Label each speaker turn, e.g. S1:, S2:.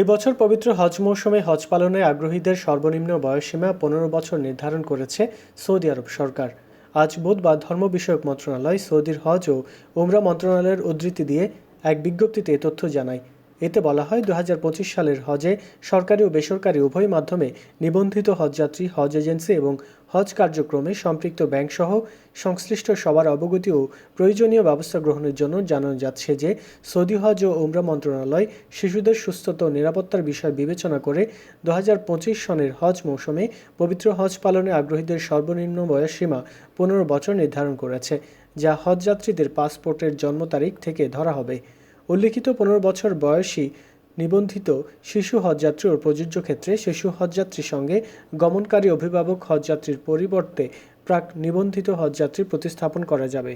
S1: এবছর পবিত্র হজ মৌসুমে হজ পালনে আগ্রহীদের সর্বনিম্ন বয়সসীমা পনেরো বছর নির্ধারণ করেছে সৌদি আরব সরকার। আজ বুধবার ধর্ম বিষয়ক মন্ত্রণালয় সৌদির হজ ও উমরা মন্ত্রণালয়ের উদ্ধৃতি দিয়ে এক বিজ্ঞপ্তিতে তথ্য জানায়। এতে বলা হয় দু হাজার পঁচিশ সালের হজে সরকারি ও বেসরকারি উভয় মাধ্যমে নিবন্ধিত হজযাত্রী, হজ এজেন্সি এবং হজ কার্যক্রমে সম্পৃক্ত ব্যাংকসহ সংশ্লিষ্ট সবার অবগতি ও প্রয়োজনীয় ব্যবস্থা গ্রহণের জন্য জানানো যাচ্ছে যে সৌদি হজ ও উমরা মন্ত্রণালয় শিশুদের সুস্থতা ও নিরাপত্তার বিষয় বিবেচনা করে দু হাজার পঁচিশ সনের হজ মৌসুমে পবিত্র হজ পালনে আগ্রহীদের সর্বনিম্ন বয়সসীমা পনেরো বছর নির্ধারণ করেছে, যা হজযাত্রীদের পাসপোর্টের জন্ম তারিখ থেকে ধরা হবে। উল্লিখিত পনেরো বছর বয়সী নিবন্ধিত শিশু হজযাত্রী ও প্রযোজ্য ক্ষেত্রে শিশু হজযাত্রীর সঙ্গে গমনকারী অভিভাবক হজযাত্রীর পরিবর্তে প্রাক নিবন্ধিত হজযাত্রী প্রতিস্থাপন করা যাবে।